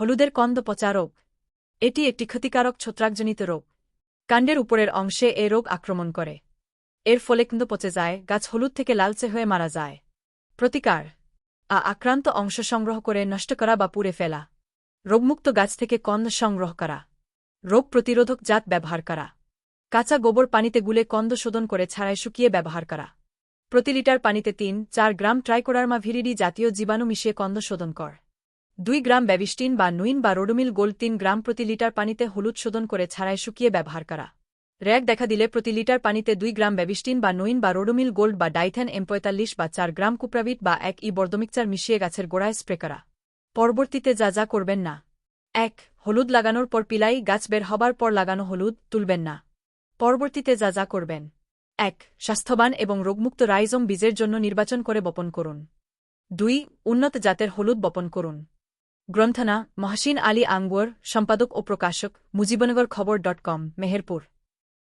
হলুদের কন্দ পচা রোগ। এটি একটি ক্ষতিকারক ছত্রাকজনিত রোগ। কাণ্ডের উপরের অংশে এ রোগ আক্রমণ করে। এর ফলে কিন্তু পচে যায়, গাছ হলুদ থেকে লালচে হয়ে মারা যায়। প্রতিকার। আ আক্রান্ত অংশ সংগ্রহ করে নষ্ট করা বা পুড়ে ফেলা। রোগমুক্ত গাছ থেকে কন্দ সংগ্রহ করা। রোগ প্রতিরোধক জাত ব্যবহার করা। কাঁচা গোবর পানিতে গুলে কন্দ শোধন করে ছাড়াই শুকিয়ে ব্যবহার করা। প্রতি লিটার পানিতে তিন, চার গ্রাম ট্রাইকোডার্মা ভিরিডি জাতীয় জীবাণু মিশিয়ে কন্দ শোধন কর। দুই গ্রাম ব্যাবিস্টিন বা নুইন বা রোডোমিল গোল্ড তিন গ্রাম প্রতি লিটার পানিতে হলুদ শোধন করে ছাড়াই শুকিয়ে ব্যবহার করা। র্যাক দেখা দিলে প্রতি লিটার পানিতে দুই গ্রাম ব্যাবিস্টিন বা নুইন বা রোডোমিল গোল্ড বা ডাইথেন এম পঁয়তাল্লিশ বা চার গ্রাম কুপ্রাভিট বা এক ই বর্দমিকচার মিশিয়ে গাছের গোড়ায় স্প্রে করা। পরবর্তীতে যা যা করবেন না। এক, হলুদ লাগানোর পর পিলাই গাছ বের হবার পর লাগানো হলুদ তুলবেন না। পরবর্তীতে যা যা করবেন। এক, স্বাস্থ্যবান এবং রোগমুক্ত রাইজম বীজের জন্য নির্বাচন করে বপন করুন। দুই, উন্নত জাতের হলুদ বপন করুন। গ্রন্থনা মহসিন আলী আঙ্গুয়ার সম্পাদক ও প্রকাশক মুজিবনগর খবর ডট কম মেহেরপুর।